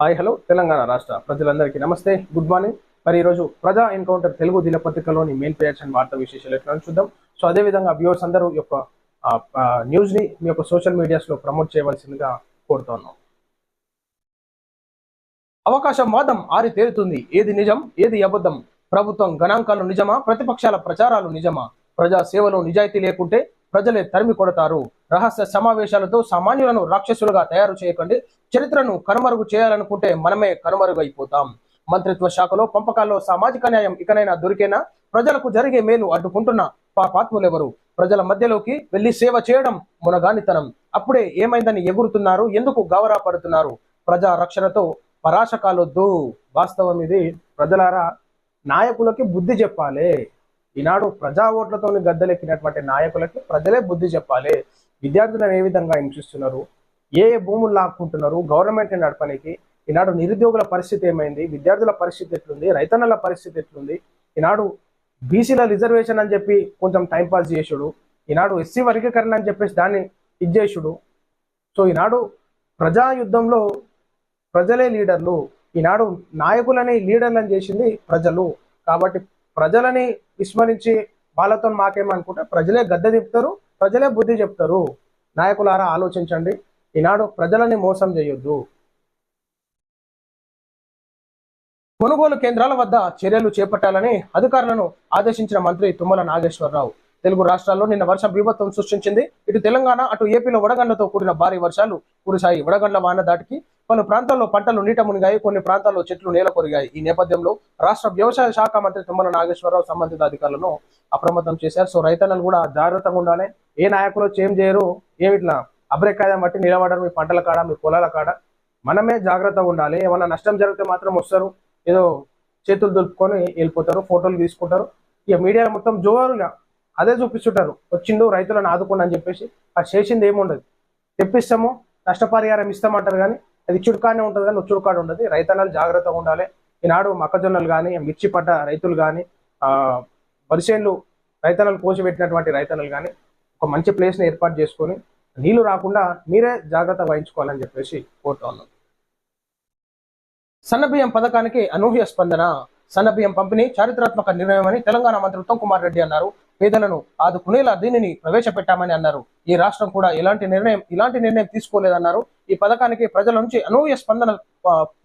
Hi hello Telangana రాష్ట్ర ప్రజలందరికీ నమస్తే గుడ్ మార్నింగ్. మరి ఈరోజు ప్రజా ఎన్కౌంటర్ తెలుగు దినపత్రికలోని మెయిన్ పేజ్ అండ్ వార్తా విశేషాలు ఎట్లా చూద్దాం. సో అదే విధంగా వ్యూవర్స్ అందరూ యొక్క న్యూస్ని మీ యొక్క సోషల్ మీడియాస్లో ప్రమోట్ చేయవలసిందిగా కోరుతున్నాం. అవకాశం వాదం ఆరి తేలుతుంది ఏది నిజం ఏది అబద్ధం? ప్రభుత్వం గణాంకాలు నిజమా? ప్రతిపక్షాల ప్రచారాలు నిజమా? ప్రజా సేవలో నిజాయితీ లేకుంటే ప్రజలే తరిమి కొడతారు. రహస్య సమావేశాలతో సామాన్యులను రాక్షసులుగా తయారు చేయకండి. చరిత్రను కనుమరుగు చేయాలనుకుంటే మనమే కనుమరుగైపోతాం. మంత్రిత్వ శాఖలో పంపకాల్లో సామాజిక న్యాయం ఇకనైనా దొరికేనా? ప్రజలకు జరిగే మేలు అడ్డుకుంటున్న పాపాత్ములెవరు? ప్రజల మధ్యలోకి వెళ్ళి సేవ చేయడం మునగానితనం. అప్పుడే ఏమైందని ఎగురుతున్నారు ఎందుకు గౌరవ పడుతున్నారు ప్రజా రక్షణతో పరాశకాలొద్దు వాస్తవం ఇది. ప్రజలారా నాయకులకి బుద్ధి చెప్పాలి. ఈనాడు ప్రజా ఓట్లతో గద్దెలెక్కినటువంటి నాయకులకి ప్రజలే బుద్ధి చెప్పాలి. విద్యార్థులను ఏ విధంగా హింసిస్తున్నారు? ఏ ఏ భూములు లాక్కుంటున్నారు? గవర్నమెంట్ నడపనికి ఈనాడు నిరుద్యోగుల పరిస్థితి ఏమైంది? విద్యార్థుల పరిస్థితి ఎట్లుంది? రైతన్నల పరిస్థితి ఎట్లుంది? ఈనాడు బీసీల రిజర్వేషన్ అని చెప్పి కొంచెం టైంపాస్ చేసుడు ఈనాడు ఎస్సీ వర్గీకరణ అని చెప్పేసి దాన్ని ఇచ్చేసుడు సో ఈనాడు ప్రజా యుద్ధంలో ప్రజలే లీడర్లు. ఈనాడు నాయకులని లీడర్లను చేసింది ప్రజలు. కాబట్టి ప్రజలని విస్మరించి వాళ్ళతో మాకేమనుకుంటే ప్రజలే గద్దె తిప్పుతారు ప్రజలే బుద్ధి చెప్తారు. నాయకులారా ఆలోచించండి. ఈనాడు ప్రజలని మోసం చేయొద్దు. కొనుగోలు కేంద్రాల వద్ద చర్యలు చేపట్టాలని అధికారులను ఆదేశించిన మంత్రి తుమ్మల నాగేశ్వరరావు. తెలుగు రాష్ట్రాల్లో నిన్న వర్షం బీభత్వం సృష్టించింది. ఇటు తెలంగాణ అటు ఏపీలో వడగండ్లతో కూడిన భారీ వర్షాలు కురిశాయి. వడగండ్ల వాన దాటికి పలు ప్రాంతాల్లో పంటలు నీట మునిగాయి. కొన్ని ప్రాంతాల్లో చెట్లు నేల కొరిగాయి. ఈ నేపథ్యంలో రాష్ట్ర వ్యవసాయ శాఖ మంత్రి తుమ్మల నాగేశ్వరరావు సంబంధిత అధికారులను అప్రమత్తం చేశారు. సో రైతన్నలు కూడా జాగ్రత్తగా ఉండాలి. ఏ నాయకులు చేం చేయరు. ఏమిట్లా అబ్రేకాయం బట్టి నిలబడరు మీ పంటల కాడ మీ పొలాల కాడ మనమే జాగ్రత్తగా ఉండాలి. ఏమన్నా నష్టం జరిగితే మాత్రం వస్తారు. ఏదో చేతులు దులుపుకొని వెళ్ళిపోతారు ఫోటోలు తీసుకుంటారు. ఇక మీడియా మొత్తం జోరుగా అదే చూపిస్తుంటారు. వచ్చిండు రైతులను ఆదుకోండి అని చెప్పేసి అది చేసింది ఏముండదు. తెప్పిస్తాము నష్టపరిహారం ఇస్తామంటారు కానీ అది చుడుకానే ఉంటుంది కానీ చుడుకాడు ఉండదు. రైతన్నలు జాగ్రత్తగా ఉండాలి. ఈనాడు మొక్కజొన్నలు కానీ మిర్చి పడ్డ రైతులు కానీ వరిసేన్లు రైతన్నలు కోసిపెట్టినటువంటి రైతన్నలు కానీ ఒక మంచి ప్లేస్ని ఏర్పాటు చేసుకొని నీళ్ళు రాకుండా మీరే జాగ్రత్త వహించుకోవాలని చెప్పేసి కోరుతా ఉన్నాం. సన్నబియ్యం పథకానికి అనూహ్య స్పందన సన్నబియ్యం పంపిణీ చారిత్రాత్మక నిర్ణయమని తెలంగాణ మంత్రి ఉత్తమ్ కుమార్ రెడ్డి అన్నారు. పేదలను ఆదుకునేలా దీనిని ప్రవేశపెట్టామని అన్నారు. ఈ రాష్ట్రం కూడా ఎలాంటి నిర్ణయం ఇలాంటి నిర్ణయం తీసుకోలేదన్నారు. ఈ పథకానికి ప్రజల నుంచి అనూహ్య స్పందన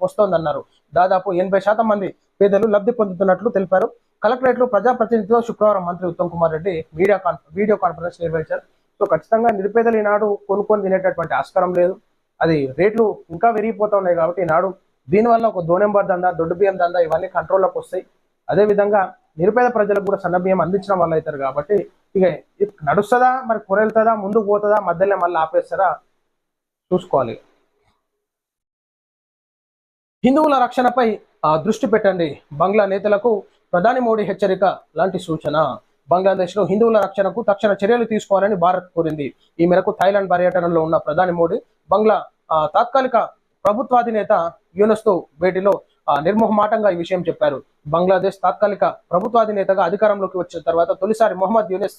వస్తోందన్నారు. దాదాపు ఎనభై శాతం మంది పేదలు లబ్ధి పొందుతున్నట్లు తెలిపారు. కలెక్టరేట్లు ప్రజాప్రతినిధితో శుక్రవారం మంత్రి ఉత్తమ్ కుమార్ రెడ్డి మీడియా కాన్ వీడియో కాన్ఫరెన్స్ నిర్వహించారు. సో ఖచ్చితంగా నిరుపేదలు ఈనాడు కొనుక్కొని తినేటటువంటి ఆస్కారం లేదు. అది రేట్లు ఇంకా పెరిగిపోతా ఉన్నాయి కాబట్టి ఈనాడు దీనివల్ల ఒక దోనెంబర్ దందా దొడ్డు బియ్యం దందా ఇవన్నీ కంట్రోల్లోకి వస్తాయి. అదే విధంగా నిరుపేద ప్రజలకు కూడా సన్న బియ్యం అందించడం వల్ల అవుతారు కాబట్టి ఇక నడుస్తుందా మరి కొరెళ్తుందా ముందుకు పోతుందా మధ్యలో మళ్ళీ ఆపేస్తారా చూసుకోవాలి. హిందువుల రక్షణపై ఆ, దృష్టి పెట్టండి. బంగ్లా నేతలకు ప్రధాని మోడీ హెచ్చరిక లాంటి సూచన. బంగ్లాదేశ్లో హిందువుల రక్షణకు తక్షణ చర్యలు తీసుకోవాలని భారత్ కోరింది. ఈ మేరకు థాయిలాండ్ పర్యటనలో ఉన్న ప్రధాని మోడీ బంగ్లా తాత్కాలిక ప్రభుత్వాధినేత యూనస్తో భేటీలో నిర్మోహమాటంగా ఈ విషయం చెప్పారు. బంగ్లాదేశ్ తాత్కాలిక ప్రభుత్వాధినేతగా అధికారంలోకి వచ్చిన తర్వాత తొలిసారి మొహమ్మద్ యూనిస్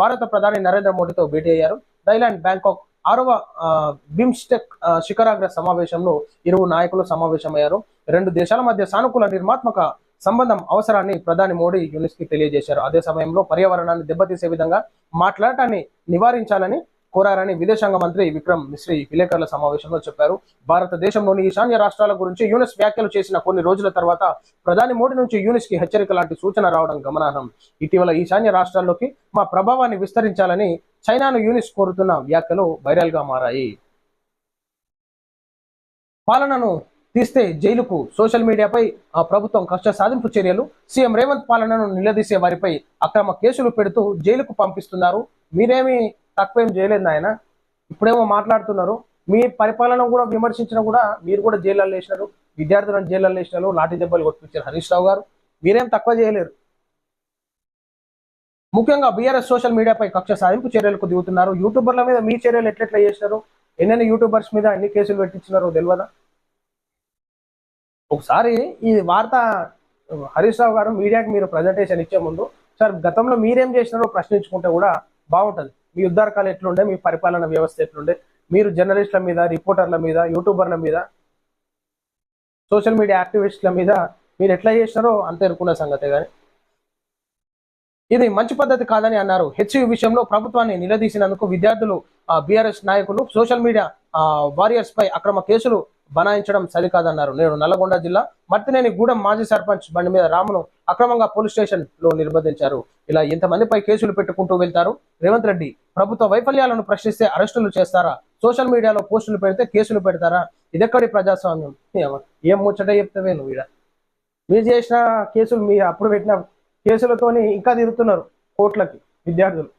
భారత ప్రధాని నరేంద్ర మోడీతో భేటీ అయ్యారు. థైలాండ్ బ్యాంకాక్ ఆరవ బిమ్స్టెక్ శిఖరాగ్ర సమావేశంలో ఇరువు నాయకులు సమావేశమయ్యారు. రెండు దేశాల మధ్య సానుకూల నిర్మాత్మక సంబంధం అవసరాన్ని ప్రధాని మోడీ యూనిస్కి తెలియజేశారు. అదే సమయంలో పర్యావరణాన్ని దెబ్బతీసే విధంగా మాట్లాడటాన్ని నివారించాలని కోరారని విదేశాంగ మంత్రి విక్రమ్ మిశ్రీ విలేకరుల సమావేశంలో చెప్పారు. భారతదేశంలోని ఈశాన్య రాష్ట్రాల గురించి యూనిస్ వ్యాఖ్యలు చేసిన కొన్ని రోజుల తర్వాత ప్రధాని మోడీ నుంచి యూనిస్కి హెచ్చరిక లాంటి సూచన రావడం గమనార్హం. ఇటీవల ఈశాన్య రాష్ట్రాల్లోకి మా ప్రభావాన్ని విస్తరించాలని చైనాను యూనిస్ కోరుతున్న వ్యాఖ్యలు వైరల్గా మారాయి. పాలనను తీస్తే జైలుకు సోషల్ మీడియాపై ఆ ప్రభుత్వం కష్ట సాధింపు చర్యలు. సీఎం రేవంత్ పాలనను నిలదీసే వారిపై అక్రమ కేసులు పెడుతూ జైలుకు పంపిస్తున్నారు. మీరేమి తక్కువేం చేయలేదు నాయన. ఇప్పుడేమో మాట్లాడుతున్నారు. మీ పరిపాలన కూడా విమర్శించిన కూడా మీరు కూడా జైల్లో వేసినారు. విద్యార్థులను జైల్లో వేసినారు. లాఠీ దెబ్బలు కొట్టించారు హరీష్ రావు గారు. మీరేం తక్కువ చేయలేరు. ముఖ్యంగా బీఆర్ఎస్ సోషల్ మీడియాపై కక్ష సాధింపు చర్యలకు దిగుతున్నారు. యూట్యూబర్ల మీద మీ చర్యలు ఎట్లెట్లా చేసినారు? ఎన్నెన్ని యూట్యూబర్స్ మీద ఎన్ని కేసులు పెట్టించినారో తెలియదా ఒకసారి ఈ వార్త హరీష్ రావు గారు మీడియాకి మీరు ప్రజెంటేషన్ ఇచ్చే ముందు సార్ గతంలో మీరేం చేసినారో ప్రశ్నించుకుంటే కూడా బాగుంటుంది. మీ ఉద్దారకాలు ఎట్లుండే? మీ పరిపాలన వ్యవస్థ ఎట్లుండే? మీరు జర్నలిస్టుల మీద రిపోర్టర్ల మీద యూట్యూబర్ల మీద సోషల్ మీడియా యాక్టివిస్టుల మీద మీరు ఎట్లా చేసినారో అంత ఎరుకున్న సంగతే కానీ ఇది మంచి పద్ధతి కాదని అన్నారు. హెచ్యు విషయంలో ప్రభుత్వాన్ని నిలదీసినందుకు విద్యార్థులు బీఆర్ఎస్ నాయకులు సోషల్ మీడియా వారియర్స్ పై అక్రమ కేసులు బనాయించడం సరికాదన్నారు. నేడు నల్లగొండ జిల్లా మర్తినేని గూడెం మాజీ సర్పంచ్ బండి మీద రామును అక్రమంగా పోలీస్ స్టేషన్లో నిర్బంధించారు. ఇలా ఇంతమందిపై కేసులు పెట్టుకుంటూ వెళ్తారు. రేవంత్ రెడ్డి ప్రభుత్వ వైఫల్యాలను ప్రశ్నిస్తే అరెస్టులు చేస్తారా? సోషల్ మీడియాలో పోస్టులు పెడితే కేసులు పెడతారా? ఇదెక్కడి ప్రజాస్వామ్యం? ఏం ముచ్చట చెప్తావే నువ్వు ఈడ? మీరు చేసిన కేసులు మీ అప్పుడు పెట్టిన కేసులతోని ఇంకా తిరుగుతున్నారు కోట్లకి విద్యార్థులు.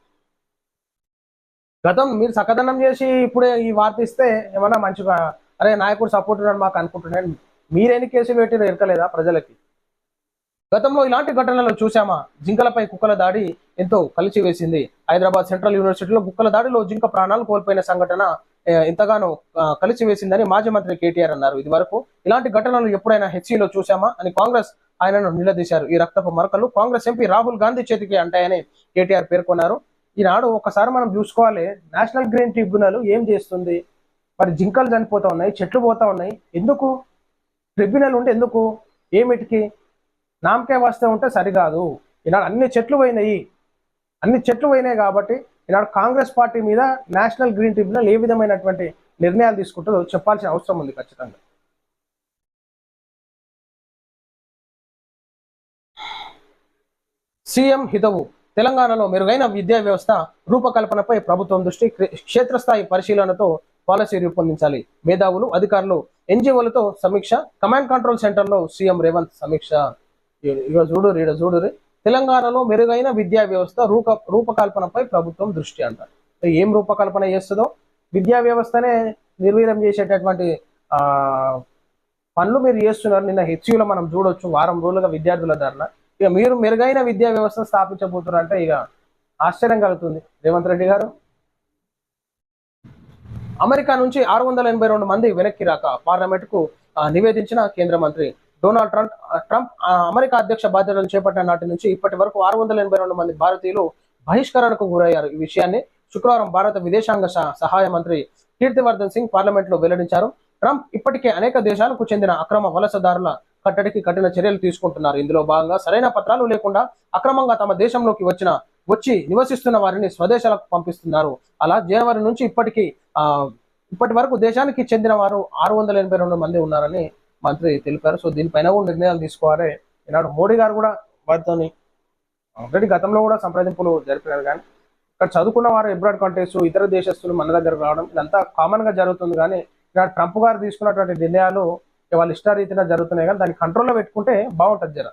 గతం మీరు సకదనం చేసి ఇప్పుడే ఈ వార్త ఇస్తే ఏమన్నా మంచిగా అరే నాయకుడు సపోర్ట్ ఉన్నాడు మాకు అనుకుంటున్నాను మీరెన్ని కేసులు పెట్టిన ఎరకలేదా ప్రజలకి? గతంలో ఇలాంటి ఘటనలు చూసామా జింకలపై కుక్కల దాడి ఎంతో కలిసి వేసింది. హైదరాబాద్ సెంట్రల్ యూనివర్సిటీలో కుక్కల దాడిలో జింక ప్రాణాలు కోల్పోయిన సంఘటన ఎంతగానో కలిసి వేసిందని మాజీ మంత్రి కేటీఆర్ అన్నారు. ఇది వరకు ఇలాంటి ఘటనలు ఎప్పుడైనా హెచ్సీలో చూసామా అని కాంగ్రెస్ ఆయనను నిలదీశారు. ఈ రక్తపు మరకలు కాంగ్రెస్ ఎంపీ రాహుల్ గాంధీ చేతికి అంటాయని కేటీఆర్ పేర్కొన్నారు. ఈనాడు ఒకసారి మనం చూసుకోవాలి. నేషనల్ గ్రీన్ ట్రిబ్యునల్ ఏం చేస్తుంది? మరి జింకలు చనిపోతా ఉన్నాయి చెట్లు పోతా ఉన్నాయి. ఎందుకు? ట్రిబ్యునల్ ఉంటే ఎందుకు? ఏమిటికి? నామకే వస్తే ఉంటే సరికాదు. ఈనాడు అన్ని చెట్లు పోయినాయి. అన్ని చెట్లు పోయినాయి కాబట్టి ఈనాడు కాంగ్రెస్ పార్టీ మీద నేషనల్ గ్రీన్ ట్రిబ్యునల్ ఏ విధమైనటువంటి నిర్ణయాలు తీసుకుంటుందో చెప్పాల్సిన అవసరం ఉంది ఖచ్చితంగా. సీఎం హితవు. తెలంగాణలో మెరుగైన విద్యా వ్యవస్థ రూపకల్పనపై ప్రభుత్వం దృష్టి క్షేత్రస్థాయి పరిశీలనతో పాలసీ రూపొందించాలి. మేధావులు అధికారులు ఎన్జిఓలతో సమీక్ష కమాండ్ కంట్రోల్ సెంటర్లో సీఎం రేవంత్ సమీక్ష. ఇ- చూడు ఈడ చూడు తెలంగాణలో మెరుగైన విద్యా వ్యవస్థ రూప రూపకల్పనపై ప్రభుత్వం దృష్టి అంటారు. ఏం రూపకల్పన చేస్తుందో? విద్యా వ్యవస్థనే నిర్వీర్యం చేసేటటువంటి ఆ పనులు మీరు చేస్తున్నారు. నిన్న హెచ్యూలో మనం చూడొచ్చు వారం రోజులుగా విద్యార్థుల ధరణ ఇక మీరు మెరుగైన విద్యా వ్యవస్థను స్థాపించబోతున్నారు అంటే ఇక ఆశ్చర్యం కలుగుతుంది. రేవంత్ రెడ్డి గారు అమెరికా నుంచి ఆరు వందల ఎనభై రెండు మంది వెనక్కి రాక పార్లమెంట్కు నివేదించిన కేంద్ర మంత్రి డొనాల్డ్ ట్రంప్ ట్రంప్ అమెరికా అధ్యక్ష బాధ్యతలు చేపట్టిన నాటి నుంచి ఇప్పటి వరకు ఆరు వందల ఎనభై రెండు మంది భారతీయులు బహిష్కరణకు గురయ్యారు. ఈ విషయాన్ని శుక్రవారం భారత విదేశాంగ సహ- సహాయ మంత్రి కీర్తివర్ధన్ సింగ్ పార్లమెంట్లో వెల్లడించారు. ట్రంప్ ఇప్పటికే అనేక దేశాలకు చెందిన అక్రమ వలసదారుల కట్టడికి కఠిన చర్యలు తీసుకుంటున్నారు. ఇందులో భాగంగా సరైన పత్రాలు లేకుండా అక్రమంగా తమ దేశంలోకి వచ్చిన వచ్చి నివసిస్తున్న వారిని స్వదేశాలకు పంపిస్తున్నారు. అలా జనవరి నుంచి ఇప్పటికీ ఇప్పటి వరకు దేశానికి చెందిన వారు ఆరు వందల ఎనభై రెండు మంది ఉన్నారని మంత్రి తెలిపారు. సో దీనిపైన కూడా నిర్ణయాలు తీసుకోవాలి. ఈనాడు మోడీ గారు కూడా వారితోని ఆల్రెడీ గతంలో కూడా సంప్రదింపులు జరిపినారు. కానీ ఇక్కడ చదువుకున్న వారు ఎబ్రాడ్ కంట్రీస్ ఇతర దేశస్తులు మన దగ్గర రావడం ఇదంతా కామన్గా జరుగుతుంది. కానీ ఇలా ట్రంప్ గారు తీసుకున్నటువంటి నిర్ణయాలు వాళ్ళు ఇష్టారీతిన జరుగుతున్నాయి. కానీ దాన్ని కంట్రోల్లో పెట్టుకుంటే బాగుంటుంది జర.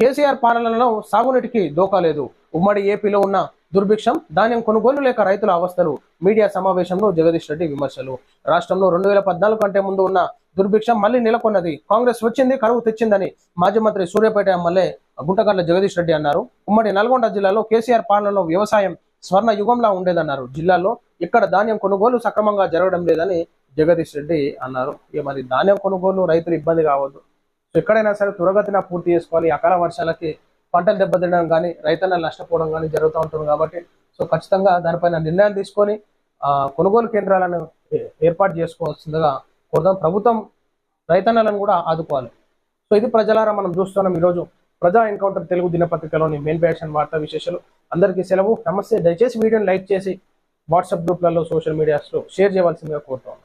కేసీఆర్ పాలనలో సాగునీటికి దోకా లేదు. ఉమ్మడి ఏపీలో ఉన్న దుర్భిక్షం ధాన్యం కొనుగోలు లేక రైతుల అవస్థలు మీడియా సమావేశంలో జగదీష్ రెడ్డి విమర్శలు. రాష్ట్రంలో రెండు వేల పద్నాలుగు కంటే ముందు ఉన్న దుర్భిక్షం మళ్ళీ నెలకొన్నది. కాంగ్రెస్ వచ్చింది కరువు తెచ్చిందని మాజీ మంత్రి సూర్యాపేట ఎమ్మెల్యే గుంటగర్ల జగదీష్ రెడ్డి అన్నారు. ఉమ్మడి నల్గొండ జిల్లాలో కేసీఆర్ పాలనలో వ్యవసాయం స్వర్ణ యుగంలా ఉండేదన్నారు. జిల్లాలో ఇక్కడ ధాన్యం కొనుగోలు సక్రమంగా జరగడం లేదని జగదీష్ రెడ్డి అన్నారు. ఇక మరి ధాన్యం కొనుగోలు రైతులు ఇబ్బంది కావద్దు. ఎక్కడైనా సరే త్వరగతిన పూర్తి చేసుకోవాలి. అకాల వర్షాలకి పంటలు దెబ్బతినడం కానీ రైతన్నలు నష్టపోవడం కానీ జరుగుతూ ఉంటుంది కాబట్టి సో ఖచ్చితంగా దానిపైన నిర్ణయాలు తీసుకొని కొనుగోలు కేంద్రాలను ఏర్పాటు చేసుకోవాల్సిందిగా కోరుదాం. ప్రభుత్వం రైతన్నలను కూడా ఆదుకోవాలి. సో ఇది ప్రజలారా మనం చూస్తున్నాం ఈరోజు. ప్రజా ఎన్కౌంటర్ తెలుగు దినపత్రికలోని మెయిన్ ప్యాషన్ వార్తా విశేషాలు. అందరికీ సెలవు. నమస్తే. దయచేసి వీడియోని లైక్ చేసి వాట్సాప్ గ్రూప్లలో సోషల్ మీడియాస్లో షేర్ చేయవలసిందిగా కోరుతాం